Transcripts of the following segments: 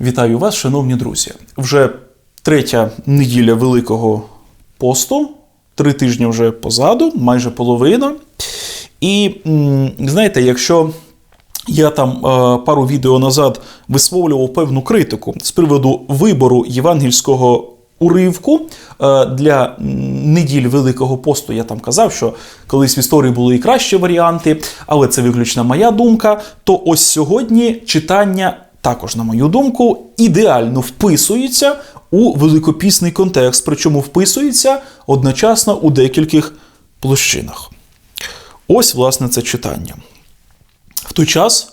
Вітаю вас, шановні друзі. Вже третя неділя Великого посту, три тижні вже позаду, майже половина. І знаєте, якщо я там е, пару відео назад висловлював певну критику з приводу вибору євангельського уривку е, для неділь Великого посту, я там казав, що колись в історії були і кращі варіанти, але це виключно моя думка. То ось сьогодні читання також, на мою думку, ідеально вписується у великопісний контекст, причому вписується одночасно у декількох площинах. Ось, власне, це читання. В той час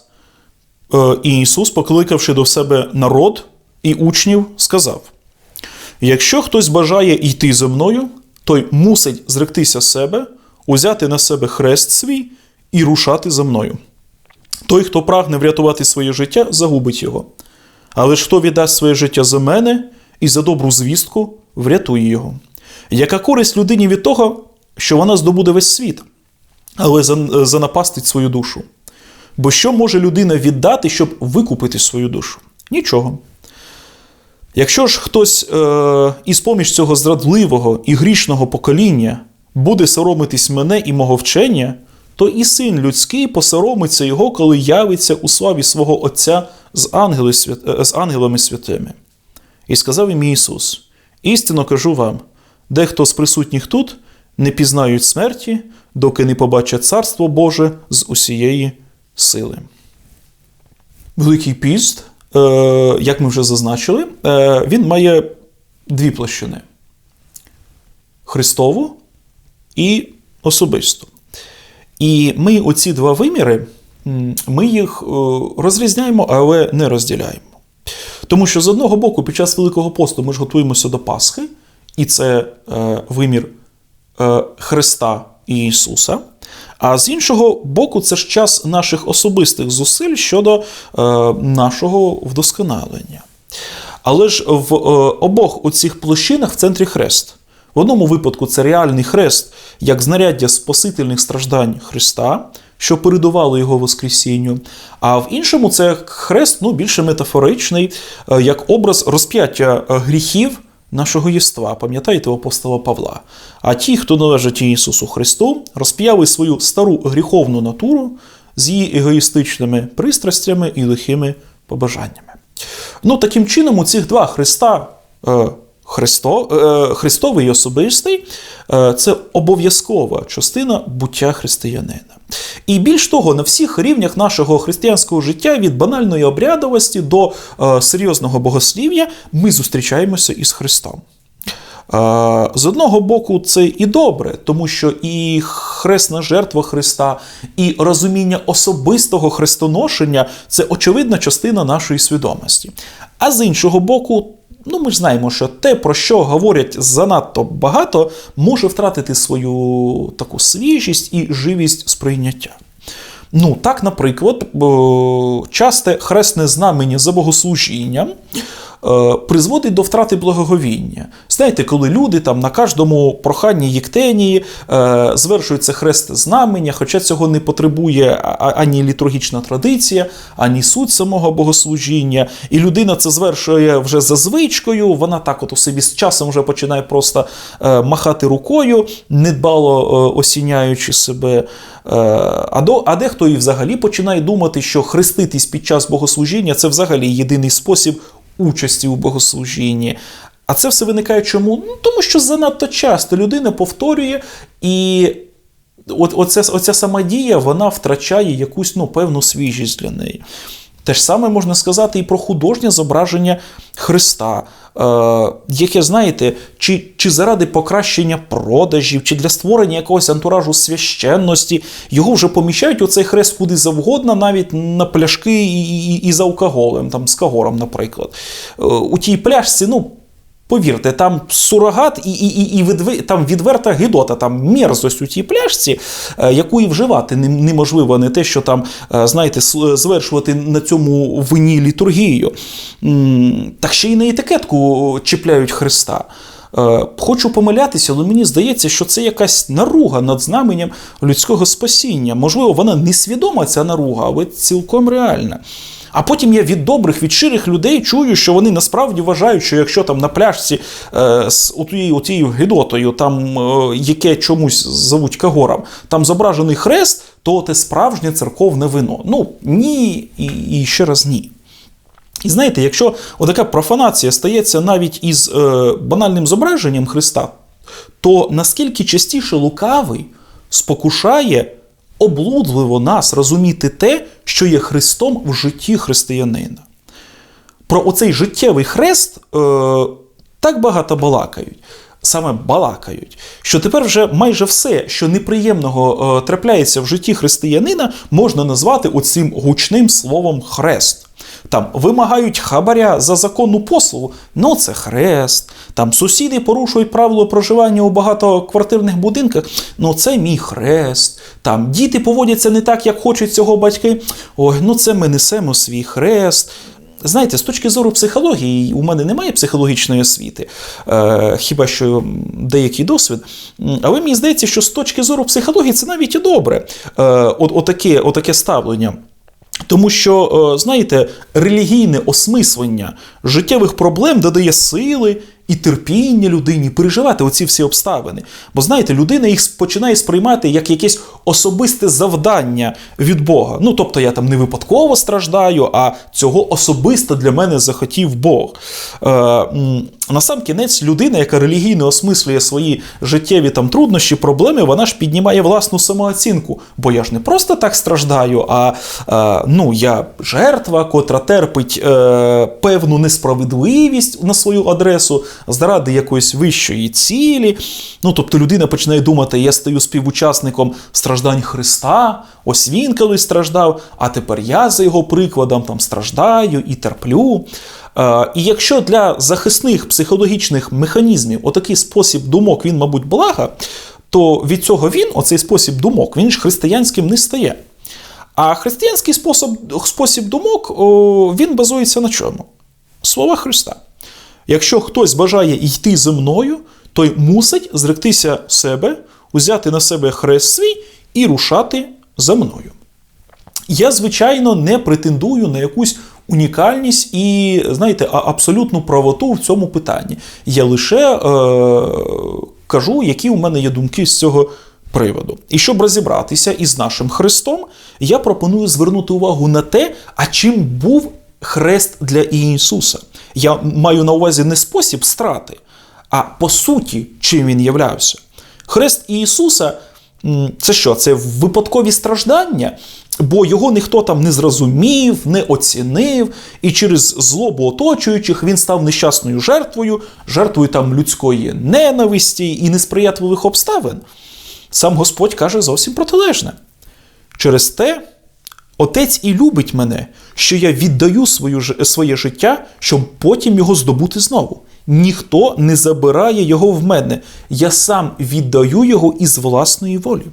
е, Ісус, покликавши до себе народ і учнів, сказав: Якщо хтось бажає йти за мною, той мусить зректися себе, узяти на себе хрест свій і рушати за мною. Той, хто прагне врятувати своє життя, загубить його. Але ж хто віддасть своє життя за мене і за добру звістку, врятує його. Яка користь людині від того, що вона здобуде весь світ, але занапастить свою душу? Бо що може людина віддати, щоб викупити свою душу? Нічого. Якщо ж хтось е, із поміж цього зрадливого і грішного покоління буде соромитись мене і мого вчення, то і син людський посоромиться його, коли явиться у славі свого Отця з, ангели, е, з ангелами святими. І сказав їм Ісус: істинно кажу вам, дехто з присутніх тут не пізнають смерті, доки не побачать Царство Боже з усієї сили. Великий піст, е, як ми вже зазначили, е, він має дві площини: Христову і особисту. І ми оці два виміри, ми їх е, розрізняємо, але не розділяємо. Тому що з одного боку, під час Великого посту ми ж готуємося до Пасхи, і це е, вимір е, Христа і Ісуса. А з іншого боку, це ж час наших особистих зусиль щодо е, нашого вдосконалення. Але ж в е, обох оцих площинах в центрі хрест. В одному випадку це реальний хрест, як знаряддя спасительних страждань Христа, що передувало його Воскресінню. А в іншому це хрест ну, більше метафоричний, е, як образ розп'яття е, гріхів нашого єства, пам'ятаєте апостола Павла. А ті, хто належать Ісусу Христу, розп'яли свою стару гріховну натуру з її егоїстичними пристрастями і лихими побажаннями. Ну, таким чином, у цих два Христа. Христо, е, Христовий і особистий е, це обов'язкова частина буття християнина. І більш того, на всіх рівнях нашого християнського життя від банальної обрядовості до е, серйозного богослів'я ми зустрічаємося із Христом. З одного боку, це і добре, тому що і хресна жертва Христа, і розуміння особистого хрестоношення це очевидна частина нашої свідомості. А з іншого боку, ну ми ж знаємо, що те, про що говорять занадто багато, може втратити свою таку свіжість і живість сприйняття. Ну, так, наприклад, часте хресне знамення за богослужінням призводить до втрати благоговіння. Знаєте, коли люди там на кожному проханні Єктенії е, звершують це хресте знамення, хоча цього не потребує ані літургічна традиція, ані суть самого богослужіння. І людина це звершує вже за звичкою, вона так от у собі з часом вже починає просто е, махати рукою, недбало е, осіняючи себе. Е, а дехто і взагалі починає думати, що хреститись під час богослужіння це взагалі єдиний спосіб участі у богослужінні. А це все виникає чому? Ну, тому що занадто часто людина повторює, і от, оця, оця сама дія вона втрачає якусь ну, певну свіжість для неї. Те ж саме можна сказати і про художнє зображення Христа, е, яке, знаєте, чи, чи заради покращення продажів, чи для створення якогось антуражу священності, його вже поміщають у цей хрест куди завгодно, навіть на пляшки і, і, і за алкоголем, там, з кагором, наприклад. Е, у тій пляшці, ну. Повірте, там сурогат і, і, і, і відви- там відверта гидота, там мерзость у тій пляшці, е, яку і вживати неможливо, не те, що там, е, знаєте, звершувати на цьому вині літургію. Так ще й на етикетку чіпляють Христа. Е, Хочу помилятися, але мені здається, що це якась наруга над знаменням людського спасіння. Можливо, вона несвідома, ця наруга, але цілком реальна. А потім я від добрих, від щирих людей чую, що вони насправді вважають, що якщо там на пляжці е, з отією, отією гидотою, там е, яке чомусь зовуть Кагором, там зображений хрест, то це справжнє церковне вино. Ну ні, і, і ще раз ні. І знаєте, якщо отака профанація стається навіть із е, банальним зображенням Христа, то наскільки частіше лукавий спокушає облудливо нас розуміти те, що є Христом в житті християнина. Про оцей життєвий хрест е, так багато балакають. Саме балакають, що тепер вже майже все, що неприємного е, трапляється в житті християнина, можна назвати оцим гучним словом хрест. Там вимагають хабаря за законну послугу, ну це хрест. Там сусіди порушують правило проживання у багатоквартирних будинках, ну це мій хрест. Там діти поводяться не так, як хочуть цього батьки. Ой, ну це ми несемо свій хрест. Знаєте, з точки зору психології, у мене немає психологічної освіти, е, хіба що деякий досвід. Але мені здається, що з точки зору психології це навіть і добре. Е, от, отаке, отаке ставлення. Тому що, е, знаєте, релігійне осмислення життєвих проблем додає сили і терпіння людині переживати оці всі обставини. Бо знаєте, людина їх починає сприймати як якесь особисте завдання від Бога. Ну, тобто я там не випадково страждаю, а цього особисто для мене захотів Бог. Е, на сам кінець людина, яка релігійно осмислює свої життєві там труднощі, проблеми, вона ж піднімає власну самооцінку. Бо я ж не просто так страждаю, а е, ну, я жертва, котра терпить е, певну несправедливість на свою адресу заради якоїсь вищої цілі. Ну, тобто людина починає думати, я стаю співучасником страждань Христа, ось він колись страждав, а тепер я за його прикладом там страждаю і терплю. Е, і якщо для захисних психологічних механізмів отакий спосіб думок, він, мабуть, блага, то від цього він, оцей спосіб думок, він ж християнським не стає. А християнський спосіб спосіб думок о, він базується на чому? Слова Христа. Якщо хтось бажає йти зі мною, той мусить зректися себе, узяти на себе хрест свій і рушати за мною. Я, звичайно, не претендую на якусь унікальність і, знаєте, абсолютну правоту в цьому питанні. Я лише е, кажу, які у мене є думки з цього приводу. І щоб розібратися із нашим Христом, я пропоную звернути увагу на те, а чим був хрест для Ісуса. Я маю на увазі не спосіб страти, а по суті, чим він являвся. Хрест Ісуса це що? Це випадкові страждання, бо його ніхто там не зрозумів, не оцінив, і через злобу оточуючих він став нещасною жертвою, жертвою там людської ненависті і несприятливих обставин. Сам Господь каже зовсім протилежне. Через те. Отець і любить мене, що я віддаю свою, своє життя, щоб потім його здобути знову. Ніхто не забирає його в мене. Я сам віддаю його із власної волі.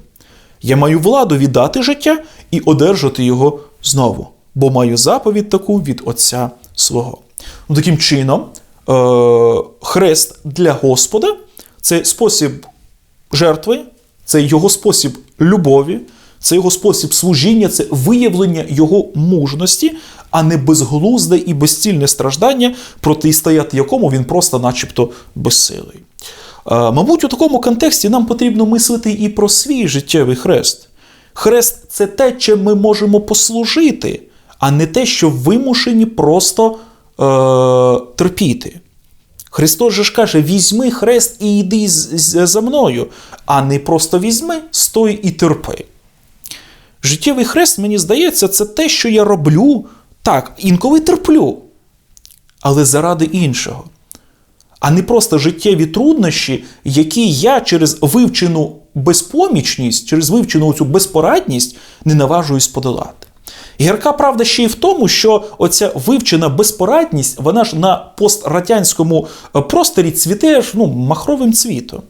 Я маю владу віддати життя і одержати його знову, бо маю заповідь таку від Отця свого. Ну, Таким чином, е- хрест для Господа це спосіб жертви, це його спосіб любові. Це його спосіб служіння, це виявлення його мужності, а не безглузде і безцільне страждання, протистояти якому він просто, начебто, безсилий. Мабуть, у такому контексті нам потрібно мислити і про свій життєвий хрест. Хрест це те, чим ми можемо послужити, а не те, що вимушені просто е, терпіти. Христос же ж каже: візьми хрест і йди за мною, а не просто візьми, стой і терпи. Життєвий хрест, мені здається, це те, що я роблю так, інколи терплю, але заради іншого. А не просто життєві труднощі, які я через вивчену безпомічність, через вивчену цю безпорадність не наважуюсь подолати. Гірка правда ще й в тому, що оця вивчена безпорадність, вона ж на пострадянському просторі цвіте ну, махровим цвітом.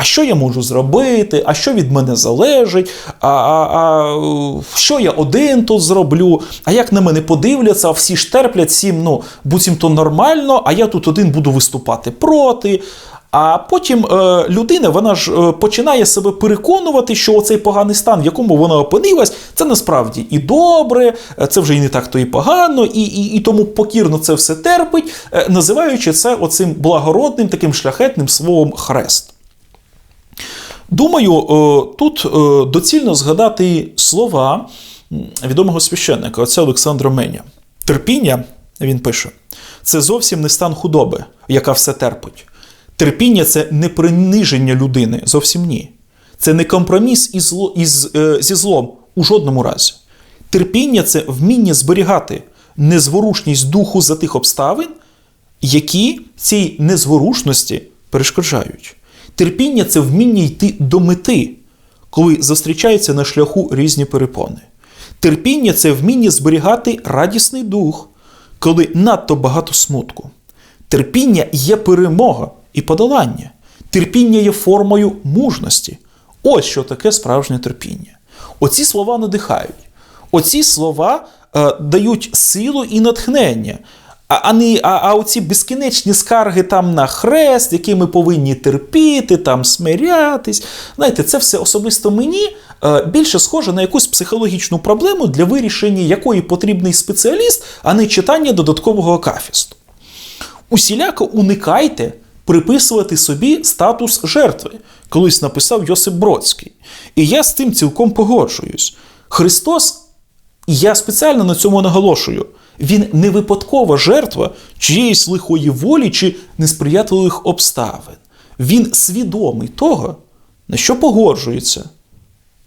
А що я можу зробити? А що від мене залежить? А а, а що я один тут зроблю? А як на мене подивляться, всі ж терплять всім, ну, буцімто нормально, а я тут один буду виступати проти. А потім е, людина вона ж е, починає себе переконувати, що оцей поганий стан, в якому вона опинилась, це насправді і добре, е, це вже і не так то і погано, і, і, і тому покірно це все терпить, е, називаючи це оцим благородним таким шляхетним словом хрест. Думаю, е, тут е, доцільно згадати слова відомого священника, отця Олександра Меня. Терпіння, він пише, це зовсім не стан худоби, яка все терпить. Терпіння це не приниження людини, зовсім ні. Це не компроміс із, із, е, зі злом у жодному разі. Терпіння це вміння зберігати незворушність духу за тих обставин, які цій незворушності перешкоджають. Терпіння це вміння йти до мети, коли зустрічаються на шляху різні перепони. Терпіння це вміння зберігати радісний дух, коли надто багато смутку. Терпіння є перемога і подолання. Терпіння є формою мужності. Ось що таке справжнє терпіння. Оці слова надихають. Оці слова е, дають силу і натхнення. А, не, а, а оці безкінечні скарги там на хрест, які ми повинні терпіти, там смирятись. Знаєте, це все особисто мені е, більше схоже на якусь психологічну проблему, для вирішення якої потрібний спеціаліст, а не читання додаткового акафісту. Усіляко уникайте приписувати собі статус жертви, колись написав Йосип Бродський. І я з тим цілком погоджуюсь. Христос, я спеціально на цьому наголошую, він не випадкова жертва чиєїсь лихої волі чи несприятливих обставин. Він свідомий того, на що погоджується,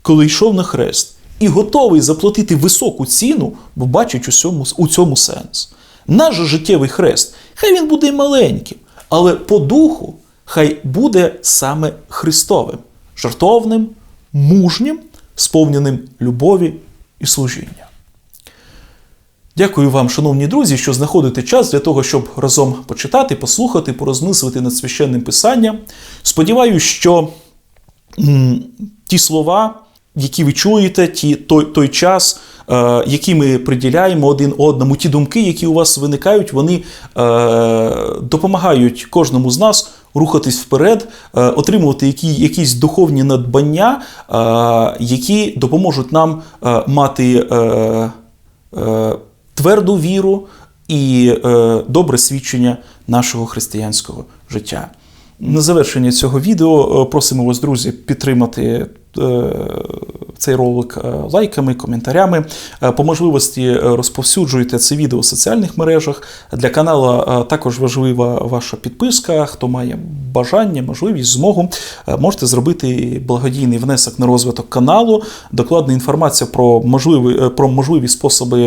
коли йшов на хрест, і готовий заплатити високу ціну, бо бачить у цьому, у цьому сенс. Наш життєвий хрест, хай він буде маленьким, але по духу хай буде саме Христовим, жартовним, мужнім, сповненим любові і служіння. Дякую вам, шановні друзі, що знаходите час для того, щоб разом почитати, послухати, порозмислити над священним писанням. Сподіваюсь, що м, ті слова, які ви чуєте, ті, той, той час, е, який ми приділяємо один одному, ті думки, які у вас виникають, вони е, допомагають кожному з нас рухатись вперед, е, отримувати які, якісь духовні надбання, е, які допоможуть нам е, мати. Тверду віру і е, добре свідчення нашого християнського життя. На завершення цього відео е, просимо вас, друзі, підтримати е, цей ролик е, лайками, коментарями. По можливості розповсюджуйте це відео в соціальних мережах. Для каналу також важлива ваша підписка. Хто має бажання, можливість, змогу, можете зробити благодійний внесок на розвиток каналу. Докладна інформація про можливі, про можливі способи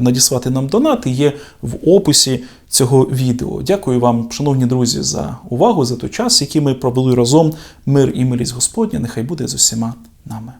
надіслати нам донати є в описі цього відео. Дякую вам, шановні друзі, за увагу, за той час, який ми провели разом. Мир і милість Господня, нехай буде з усіма нами.